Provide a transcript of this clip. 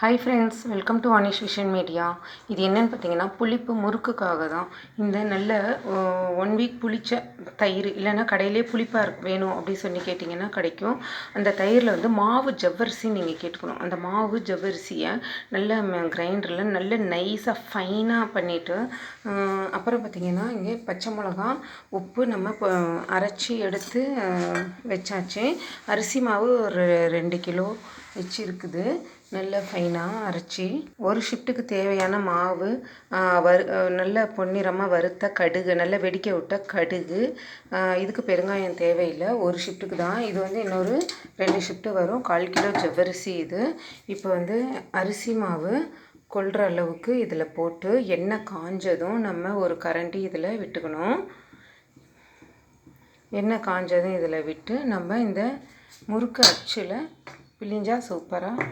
Hi friends welcome to Anish vision media இது என்னென்னு பார்த்தீங்கன்னா புளிப்பு முறுக்குக்காக தான். இந்த நல்ல ஒன் வீக் புளிச்ச தயிர் இல்லைன்னா கடையிலே புளிப்பாக இருக்கு வேணும் அப்படின்னு சொல்லி கேட்டிங்கன்னா கிடைக்கும். அந்த தயிரில் வந்து மாவு ஜவ்வரிசி நீங்கள் கேட்டுக்கணும். அந்த மாவு ஜவ்வரிசியை நல்ல கிரைண்டரில் நல்ல நைஸாக ஃபைனாக பண்ணிவிட்டு அப்புறம் பார்த்திங்கன்னா இங்கே பச்சை மிளகா உப்பு நம்ம இப்போ அரைச்சி எடுத்து வச்சாச்சு. அரிசி மாவு ஒரு ரெண்டு கிலோ வச்சுருக்குது. நல்ல ஃபைனாக அரைச்சி ஒரு ஷிஃப்ட்டுக்கு தேவையான மாவு வறு நல்லா நல்ல பொன்னிறமாக வறுத்த கடுகு நல்ல வெடிக்க விட்ட கடுகு இதுக்கு பெருங்காயம் தேவையில்லை. ஒரு ஷிஃப்ட்டுக்கு தான். இது வந்து இன்னொரு ரெண்டு ஷிஃப்ட்டு வரும். கால் கிலோ ஜவ்வரிசி இது. இப்போ வந்து அரிசி மாவு கொள்கிற அளவுக்கு இதில் போட்டு எண்ணெய் காஞ்சதும் நம்ம ஒரு கரண்டி இதில் விட்டுக்கணும். எண்ணெய் காஞ்சதும் இதில் விட்டு நம்ம இந்த முறுக்கு அச்சில் பிழிஞ்சால் சூப்பராக